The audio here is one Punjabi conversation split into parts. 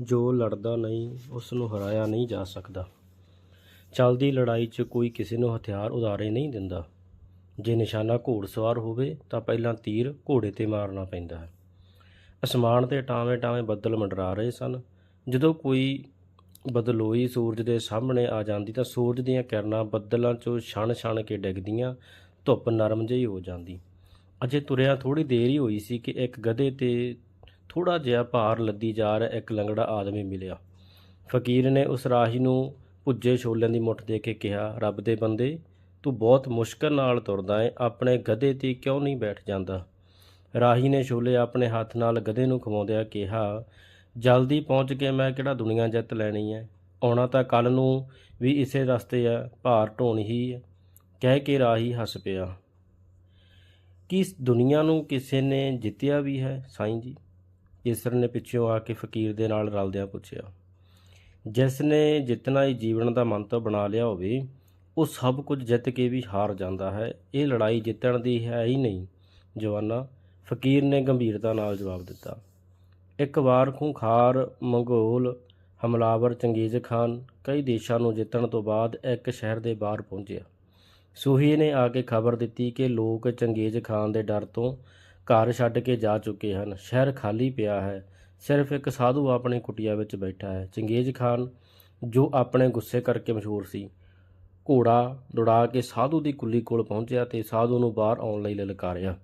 ਜੋ ਲੜਦਾ ਨਹੀਂ ਉਸ ਨੂੰ ਹਰਾਇਆ ਨਹੀਂ ਜਾ ਸਕਦਾ। ਚੱਲਦੀ ਲੜਾਈ 'ਚ ਕੋਈ ਕਿਸੇ ਨੂੰ ਹਥਿਆਰ ਉਧਾਰੇ ਨਹੀਂ ਦਿੰਦਾ। ਜੇ ਨਿਸ਼ਾਨਾ ਘੋੜਸਵਾਰ ਹੋਵੇ, ਤਾਂ ਪਹਿਲਾਂ ਤੀਰ ਘੋੜੇ ਤੇ ਮਾਰਨਾ ਪੈਂਦਾ ਹੈ। ਅਸਮਾਨ ਤੇ ਟਾਵੇਂ ਟਾਵੇਂ ਬੱਦਲ ਮੰਡਰਾ ਰਹੇ ਸਨ। ਜਦੋਂ ਕੋਈ ਬਦਲੋਈ ਸੂਰਜ ਦੇ ਸਾਹਮਣੇ ਆ ਜਾਂਦੀ, ਤਾਂ ਸੂਰਜ ਦੀਆਂ ਕਿਰਨਾਂ ਬੱਦਲਾਂ 'ਚੋਂ ਛਣ ਛਣ ਕੇ ਡਿੱਗਦੀਆਂ, ਧੁੱਪ ਨਰਮ ਜਿਹੀ ਹੋ ਜਾਂਦੀ। ਅਜੇ ਤੁਰਿਆ ਥੋੜੀ ਦੇਰ ਹੀ ਹੋਈ ਸੀ ਕਿ ਇੱਕ ਗਧੇ ਤੇ ਥੋੜਾ ਜਿਹਾ ਭਾਰ ਲੱਦੀ ਜਾ ਰਿਹਾ, ਇੱਕ ਲੰਗੜਾ ਆਦਮੀ ਮਿਲਿਆ। ਫਕੀਰ ਨੇ ਉਸ ਰਾਹੀ ਨੂੰ ਭੁੱਜੇ ਛੋਲਿਆਂ ਦੀ ਮੁੱਠ ਦੇ ਕੇ ਕਿਹਾ, ਰੱਬ ਦੇ ਬੰਦੇ, ਤੂੰ ਬਹੁਤ ਮੁਸ਼ਕਲ ਨਾਲ ਤੁਰਦਾ ਏ, ਆਪਣੇ ਗਧੇ ਤੇ ਕਿਉਂ ਨਹੀਂ ਬੈਠ ਜਾਂਦਾ? ਰਾਹੀ ਨੇ ਛੋਲੇ ਆਪਣੇ ਹੱਥ ਨਾਲ ਗਧੇ ਨੂੰ ਖਵਾਉਂਦਿਆਂ ਕਿਹਾ, ਜਲਦੀ ਪਹੁੰਚ ਕੇ ਮੈਂ ਕਿਹੜਾ ਦੁਨੀਆ ਜਿੱਤ ਲੈਣੀ ਹੈ ਆਉਣਾ ਤਾਂ ਕੱਲ ਨੂੰ ਵੀ ਇਸੇ ਰਸਤੇ ਆ, ਭਾਰ ਢੋਣ ਹੀ ਹੈ ਕਹਿ ਕੇ ਰਾਹੀ ਹੱਸ ਪਿਆ। ਕੀ ਇਸ ਦੁਨੀਆ ਨੂੰ ਕਿਸੇ ਨੇ ਜਿੱਤਿਆ ਵੀ ਹੈ, ਸਾਈਂ ਜੀ? ਕੇਸਰ ਨੇ ਪਿੱਛੋਂ ਆ ਕੇ ਫਕੀਰ ਦੇ ਨਾਲ ਰਲਦਿਆਂ ਪੁੱਛਿਆ ਜਿਸ ਨੇ ਜਿੱਤਣਾ ਹੀ ਜੀਵਨ ਦਾ ਮੰਤਵ ਬਣਾ ਲਿਆ ਹੋਵੇ, ਉਹ ਸਭ ਕੁਝ ਜਿੱਤ ਕੇ ਵੀ ਹਾਰ ਜਾਂਦਾ ਹੈ। ਇਹ ਲੜਾਈ ਜਿੱਤਣ ਦੀ ਹੈ ਹੀ ਨਹੀਂ। ਜਵਾਨਾ ਫਕੀਰ ਨੇ ਗੰਭੀਰਤਾ ਨਾਲ ਜਵਾਬ ਦਿੱਤਾ, ਇੱਕ ਵਾਰ ਖੂੰਖਾਰ, ਮੰਗੋਲ, ਹਮਲਾਵਰ ਚੰਗੇਜ਼ ਖਾਨ ਕਈ ਦੇਸ਼ਾਂ ਨੂੰ ਜਿੱਤਣ ਤੋਂ ਬਾਅਦ ਇੱਕ ਸ਼ਹਿਰ ਦੇ ਬਾਹਰ ਪਹੁੰਚਿਆ। ਸੂਹੀ ਨੇ ਆ ਕੇ ਖਬਰ ਦਿੱਤੀ ਕਿ ਲੋਕ ਚੰਗੇਜ਼ ਖਾਨ ਦੇ ਡਰ ਤੋਂ ਘਰ ਛੱਡ ਕੇ ਜਾ ਚੁੱਕੇ ਹਨ। ਸ਼ਹਿਰ ਖਾਲੀ ਪਿਆ ਹੈ। ਸਿਰਫ ਇੱਕ ਸਾਧੂ ਆਪਣੀ ਕੁਟੀਆ ਵਿੱਚ ਬੈਠਾ ਹੈ। ਚੰਗੇਜ਼ ਖਾਨ, ਜੋ ਆਪਣੇ ਗੁੱਸੇ ਕਰਕੇ ਮਸ਼ਹੂਰ ਸੀ, ਘੋੜਾ ਦੌੜਾ ਕੇ ਸਾਧੂ ਦੀ ਕੁੱਲੀ ਕੋਲ ਪਹੁੰਚਿਆ ਤੇ ਸਾਧੂ ਨੂੰ ਬਾਹਰ ਆਉਣ ਲਈ ਲਲਕਾਰਿਆ।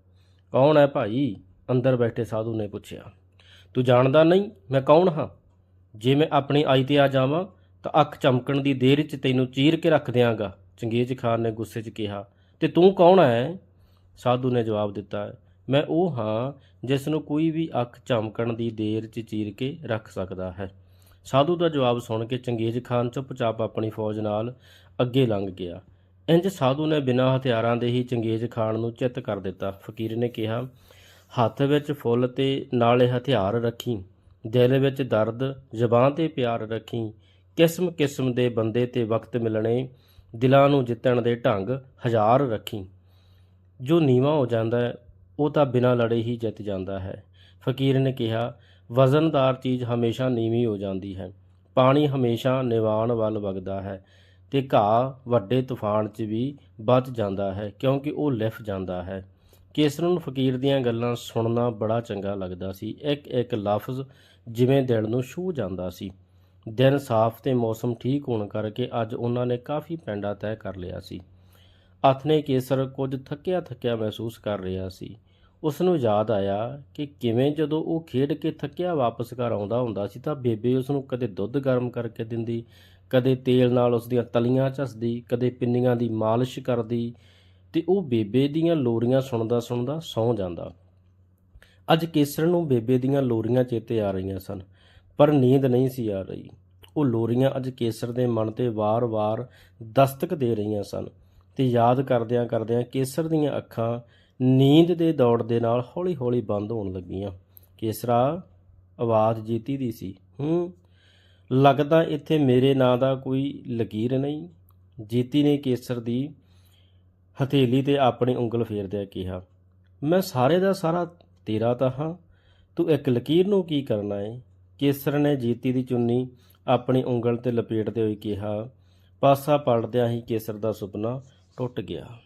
ਕੌਣ ਹੈ ਭਾਈ? ਅੰਦਰ ਬੈਠੇ ਸਾਧੂ ਨੇ ਪੁੱਛਿਆ। ਤੂੰ ਜਾਣਦਾ ਨਹੀਂ? ਮੈਂ ਕੌਣ ਹਾਂ? ਜੇ ਮੈਂ ਆਪਣੀ ਆਈ ਤੇ ਆ ਜਾਵਾਂ, ਤਾਂ ਅੱਖ ਚਮਕਣ ਦੀ ਦੇਰ 'ਚ ਤੈਨੂੰ ਚੀਰ ਕੇ ਰੱਖ ਦਿਆਂਗਾ। ਚੰਗੇਜ਼ ਖਾਨ ਨੇ ਗੁੱਸੇ 'ਚ ਕਿਹਾ। ਤੇ ਤੂੰ ਕੌਣ ਹੈ? ਸਾਧੂ ਨੇ ਜਵਾਬ ਦਿੱਤਾ। ਮੈਂ ਉਹ ਹਾਂ ਜਿਸ ਨੂੰ ਕੋਈ ਵੀ ਅੱਖ ਚਮਕਣ ਦੀ ਦੇਰ 'ਚ ਚੀਰ ਕੇ ਰੱਖ ਸਕਦਾ ਹੈ। ਸਾਧੂ ਦਾ ਜਵਾਬ ਸੁਣ ਕੇ ਚੰਗੇਜ਼ ਖਾਨ ਚੁੱਪਚਾਪ ਆਪਣੀ ਫੌਜ ਨਾਲ ਅੱਗੇ ਲੰਘ ਗਿਆ। ਇੰਜ ਸਾਧੂ ਨੇ ਬਿਨਾਂ ਹਥਿਆਰਾਂ ਦੇ ਹੀ ਚੰਗੇਜ਼ ਖਾਨ ਨੂੰ ਚਿੱਤ ਕਰ ਦਿੱਤਾ। ਫਕੀਰ ਨੇ ਕਿਹਾ, ਹੱਥ ਵਿੱਚ ਫੁੱਲ ਤੇ ਨਾਲੇ ਹਥਿਆਰ ਰੱਖੀ, ਦਿਲ ਵਿੱਚ ਦਰਦ, ਜ਼ਬਾਨ ਤੇ ਪਿਆਰ ਰੱਖੀ, ਕਿਸਮ ਕਿਸਮ ਦੇ ਬੰਦੇ ਤੇ ਵਕਤ ਮਿਲਣੇ, ਦਿਲਾਂ ਨੂੰ ਜਿੱਤਣ ਦੇ ਢੰਗ ਹਜ਼ਾਰ ਰੱਖੀ। ਜੋ ਨੀਵਾ ਹੋ ਜਾਂਦਾ ਹੈ ਉਹ ਤਾਂ ਬਿਨਾਂ ਲੜੇ ਹੀ ਜਿੱਤ ਜਾਂਦਾ ਹੈ। ਫਕੀਰ ਨੇ ਕਿਹਾ, ਵਜ਼ਨਦਾਰ ਚੀਜ਼ ਹਮੇਸ਼ਾ ਨੀਵੀਂ ਹੋ ਜਾਂਦੀ ਹੈ। ਪਾਣੀ ਹਮੇਸ਼ਾ ਨਿਵਾਣ ਵੱਲ ਵਗਦਾ ਹੈ ਤੇ ਘਾਹ ਵੱਡੇ ਤੂਫਾਨ 'ਚ ਵੀ ਬਚ ਜਾਂਦਾ ਹੈ ਕਿਉਂਕਿ ਉਹ ਲਿਫ ਜਾਂਦਾ ਹੈ। ਕੇਸਰ ਨੂੰ ਫਕੀਰ ਦੀਆਂ ਗੱਲਾਂ ਸੁਣਨਾ ਬੜਾ ਚੰਗਾ ਲੱਗਦਾ ਸੀ। ਇੱਕ ਇੱਕ ਲਫ਼ਜ਼ ਜਿਵੇਂ ਦਿਲ ਨੂੰ ਛੂਹ ਜਾਂਦਾ ਸੀ। ਦਿਨ ਸਾਫ਼ ਤੇ ਮੌਸਮ ਠੀਕ ਹੋਣ ਕਰਕੇ ਅੱਜ ਉਹਨਾਂ ਨੇ ਕਾਫੀ ਪੈਂਡਾ ਤੈਅ ਕਰ ਲਿਆ ਸੀ। ਆਥਨੇ ਕੇਸਰ ਕੁਝ ਥੱਕਿਆ ਥੱਕਿਆ ਮਹਿਸੂਸ ਕਰ ਰਿਹਾ ਸੀ। ਉਸ ਨੂੰ ਯਾਦ ਆਇਆ ਕਿ ਕਿਵੇਂ ਜਦੋਂ ਉਹ ਖੇਡ ਕੇ ਥੱਕਿਆ ਵਾਪਸ ਘਰ ਆਉਂਦਾ ਹੁੰਦਾ ਸੀ ਤਾਂ ਬੇਬੇ ਉਸ ਨੂੰ ਕਦੇ ਦੁੱਧ ਗਰਮ ਕਰਕੇ ਦਿੰਦੀ, ਕਦੇ ਤੇਲ ਨਾਲ ਉਸ ਦੀਆਂ ਤਲੀਆਂ ਝੱਸਦੀ, ਕਦੇ ਪਿੰਨੀਆਂ ਦੀ ਮਾਲਿਸ਼ ਕਰਦੀ ਤੇ ਉਹ ਬੇਬੇ ਦੀਆਂ ਲੋਰੀਆਂ ਸੁਣਦਾ ਸੁਣਦਾ ਸੌਂ ਜਾਂਦਾ। ਅੱਜ ਕੇਸਰ ਨੂੰ ਬੇਬੇ ਦੀਆਂ ਲੋਰੀਆਂ ਚੇਤੇ ਆ ਰਹੀਆਂ ਸਨ, ਪਰ ਨੀਂਦ ਨਹੀਂ ਸੀ ਆ ਰਹੀ। ਉਹ ਲੋਰੀਆਂ ਅੱਜ ਕੇਸਰ ਦੇ ਮਨ ਤੇ ਵਾਰ-ਵਾਰ ਦਸਤਕ ਦੇ ਰਹੀਆਂ ਸਨ। ਤੇ ਯਾਦ ਕਰਦਿਆਂ ਕਰਦਿਆਂ ਕੇਸਰ ਦੀਆਂ ਅੱਖਾਂ ਨੀਂਦ ਦੇ ਦੌੜ ਦੇ ਨਾਲ ਹੌਲੀ-ਹੌਲੀ ਬੰਦ ਹੋਣ ਲੱਗੀਆਂ। ਕੇਸਰਾ, ਆਵਾਜ਼ ਜੀਤੀ ਦੀ ਸੀ। ਹੂੰ, ਲੱਗਦਾ ਇੱਥੇ ਮੇਰੇ ਨਾਂ ਦਾ ਕੋਈ ਲਕੀਰ ਨਹੀਂ। ਜੀਤੀ ਨੇ ਕੇਸਰ ਦੀ ਹਥੇਲੀ ਤੇ ਆਪਣੀ ਉਂਗਲ ਫੇਰਦਿਆਂ ਕਿਹਾ, ਮੈਂ ਸਾਰੇ ਦਾ ਸਾਰਾ ਤੇਰਾ ਤਾਂ ਹਾਂ। ਤੂੰ ਇੱਕ ਲਕੀਰ ਨੂੰ ਕੀ ਕਰਨਾ ਏ? ਕੇਸਰ ਨੇ ਜੀਤੀ ਦੀ ਚੁੰਨੀ ਆਪਣੀ ਉਂਗਲ ਤੇ ਲਪੇਟਦੇ ਹੋਏ ਕਿਹਾ, ਪਾਸਾ ਪਲਟਦਿਆਂ ਹੀ ਕੇਸਰ ਦਾ ਸੁਪਨਾ ਟੁੱਟ ਗਿਆ।